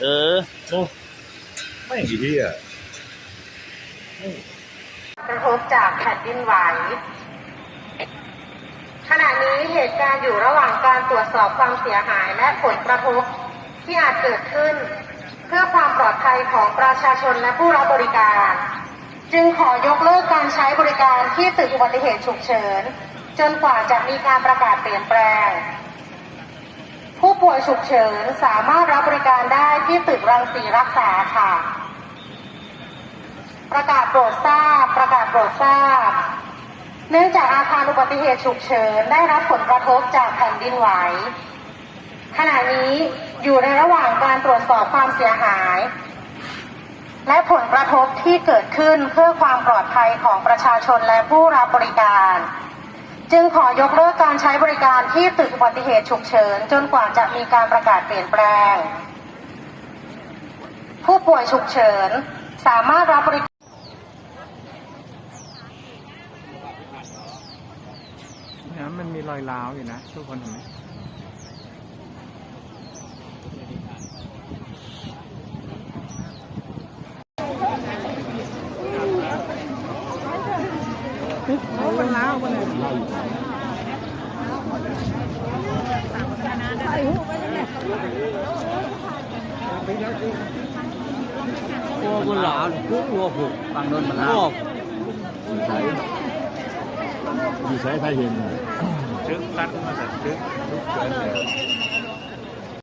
เออโอ้ไม่กี่ที่อะกระทบจากแผ่นดินไหว ขณะนี้เหตุการณ์อยู่ระหว่างการตรวจสอบความเสียหายและผลกระทบที่อาจเกิดขึ้น เพื่อความปลอดภัยของประชาชนและผู้รับบริการ จึงขอยกเลิกการใช้บริการที่ตึกอุบัติเหตุฉุกเฉิน จนกว่าจะมีการประกาศเปลี่ยนแปลง ป่วยฉุกเฉินสามารถรับบริการได้ที่ตึกรังสีรักษาค่ะ ประกาศโปรดทราบ ประกาศโปรดทราบ เนื่องจากอาคารอุบัติเหตุฉุกเฉินได้รับผลกระทบจากแผ่นดินไหว ขณะนี้อยู่ในระหว่างการตรวจสอบความเสียหาย และผลกระทบที่เกิดขึ้นเพื่อความปลอดภัยของประชาชนและผู้รับบริการ จึงขอยกเลิกการใช้บริการที่ตึกอุบัติเหตุฉุกเฉิน จนกว่าจะมีการประกาศเปลี่ยนแปลง ผู้ป่วยฉุกเฉิน สามารถรับบริการมันมีรอยร้าวอยู่นะ ทุกคนเห็นไหม โอ้มันร้าวมันเลยตัวมันหลานพุ่งวัวผู